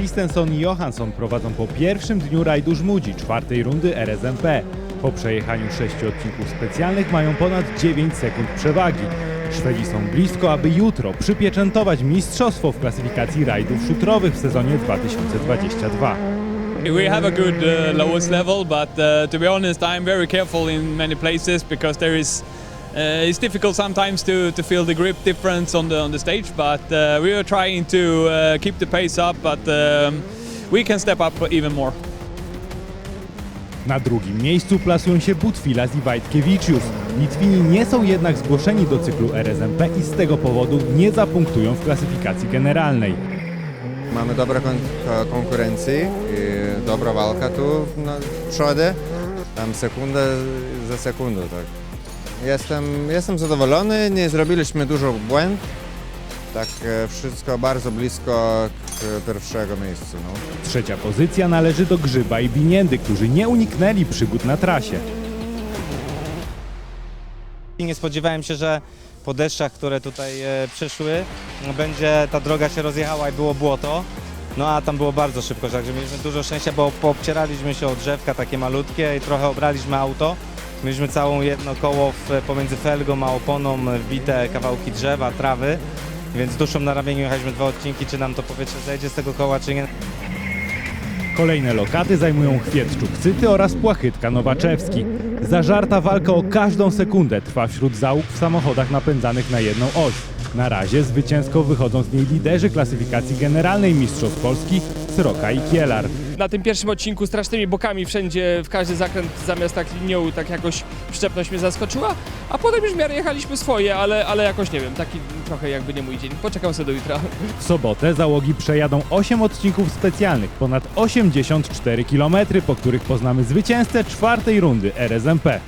Christensen i Johansson prowadzą po pierwszym dniu rajdu Żmudzi, czwartej rundy RSMP. Po przejechaniu sześciu odcinków specjalnych mają ponad 9 sekund przewagi. Szwedzi są blisko, aby jutro przypieczętować mistrzostwo w klasyfikacji rajdów szutrowych w sezonie 2022. We have a good uh, lowest level, but uh, to be honest, I'm very careful in many places because there is. Uh, it's difficult sometimes to, to feel the grip difference on the on the stage, but uh, we are trying to uh, keep the pace up, but um, we can step up even more. Na drugim miejscu plasują się Butfilas i Wajtkiewičius. Litwini nie są jednak zgłoszeni do cyklu RSMP i z tego powodu nie zapunktują w klasyfikacji generalnej. Mamy dobrą kon ko- konkurencję i dobra walka tu na przodzie. Tam sekunda za sekundą, tak. Jestem, jestem zadowolony, nie zrobiliśmy dużo błędów. Tak, e, wszystko bardzo blisko pierwszego miejsca. No. Trzecia pozycja należy do Grzyba i Biniendy, którzy nie uniknęli przygód na trasie. I nie spodziewałem się, że po deszczach, które tutaj e, przyszły, no, będzie ta droga się rozjechała i było błoto. No a tam było bardzo szybko, także mieliśmy dużo szczęścia, bo poobcieraliśmy się o drzewka takie malutkie i trochę obraliśmy auto. Mieliśmy całą jedno koło w, pomiędzy felgą a oponą wbite kawałki drzewa, trawy, więc duszą na ramieniu jechaliśmy dwa odcinki, czy nam to powietrze zejdzie z tego koła, czy nie. Kolejne lokaty zajmują Chwietczuk-Cyty oraz Płachytka Nowaczewski. Zażarta walka o każdą sekundę trwa wśród załóg w samochodach napędzanych na jedną oś. Na razie zwycięsko wychodzą z niej liderzy klasyfikacji generalnej Mistrzostw Polski Sroka i Kielar. na tym pierwszym odcinku strasznymi bokami wszędzie, w każdy zakręt zamiast tak linią, tak jakoś przyczepność mnie zaskoczyła, a potem już w miarę jechaliśmy swoje, ale, ale jakoś nie wiem, taki trochę jakby nie mój dzień. Poczekam sobie do jutra. W sobotę załogi przejadą 8 odcinków specjalnych, ponad 84 km, po których poznamy zwycięzcę czwartej rundy RSMP.